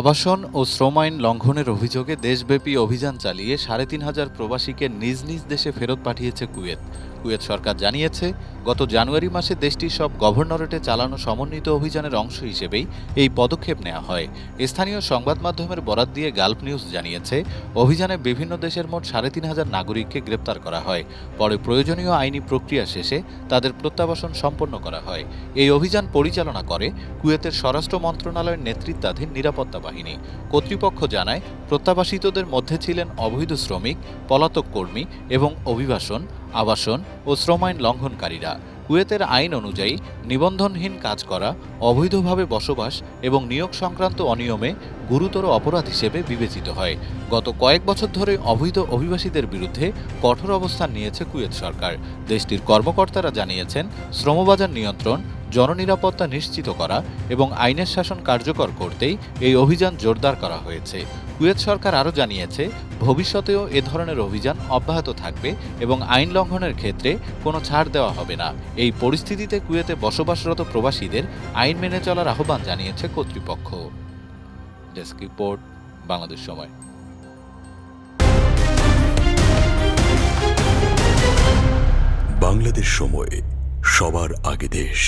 আবাসন ও শ্রম আইন লঙ্ঘনের অভিযোগে দেশব্যাপী অভিযান চালিয়ে সাড়ে তিন হাজার প্রবাসীকে নিজ নিজ দেশে ফেরত পাঠিয়েছে কুয়েত। কুয়েত সরকার জানিয়েছে, গত জানুয়ারি মাসে দেশটির সব গভর্নরেটে চালানো সমন্বিত অভিযানের অংশ হিসেবেই এই পদক্ষেপ নেওয়া হয়। স্থানীয় সংবাদ মাধ্যমের বরাত দিয়ে গালফ নিউজ জানিয়েছে, অভিযানে বিভিন্ন দেশের মোট সাড়ে তিন হাজার নাগরিককে গ্রেপ্তার করা হয়। পরে প্রয়োজনীয় আইনি প্রক্রিয়া শেষে তাদের প্রত্যাবাসন সম্পন্ন করা হয়। এই অভিযান পরিচালনা করে কুয়েতের স্বরাষ্ট্র মন্ত্রণালয়ের নেতৃত্বাধীন নিরাপত্তা বাহিনী কর্তৃপক্ষ জানায়, প্রত্যাবাসিতদের মধ্যে ছিলেন অবৈধ শ্রমিক, পলাতক কর্মী এবং অভিবাসন, আবাসন ও শ্রম আইন লঙ্ঘনকারীরা। কুয়েতের আইন অনুযায়ী, নিবন্ধনহীন কাজ করা, অবৈধভাবে বসবাস এবং নিয়োগ সংক্রান্ত অনিয়মে গুরুতর অপরাধ হিসেবে বিবেচিত হয়। গত কয়েক বছর ধরে অবৈধ অভিবাসীদের বিরুদ্ধে কঠোর অবস্থান নিয়েছে কুয়েত সরকার। দেশটির কর্মকর্তারা জানিয়েছেন, শ্রমবাজার নিয়ন্ত্রণ জননিরাপত্তা নিশ্চিত করা এবং আইনের শাসন কার্যকর করতেই এই অভিযান জোরদার করা হয়েছে। কুয়েত সরকার আরও জানিয়েছে, ভবিষ্যতেও এ ধরনের অভিযান অব্যাহত থাকবে এবং আইন লঙ্ঘনের ক্ষেত্রে কোনো ছাড় দেওয়া হবে না। এই পরিস্থিতিতে কুয়েতে বসবাসরত প্রবাসীদের আইন মেনে চলার আহ্বান জানিয়েছে কর্তৃপক্ষ। ডেস্ক রিপোর্ট, বাংলাদেশ সময়। বাংলাদেশ সময়, সবার আগে দেশ।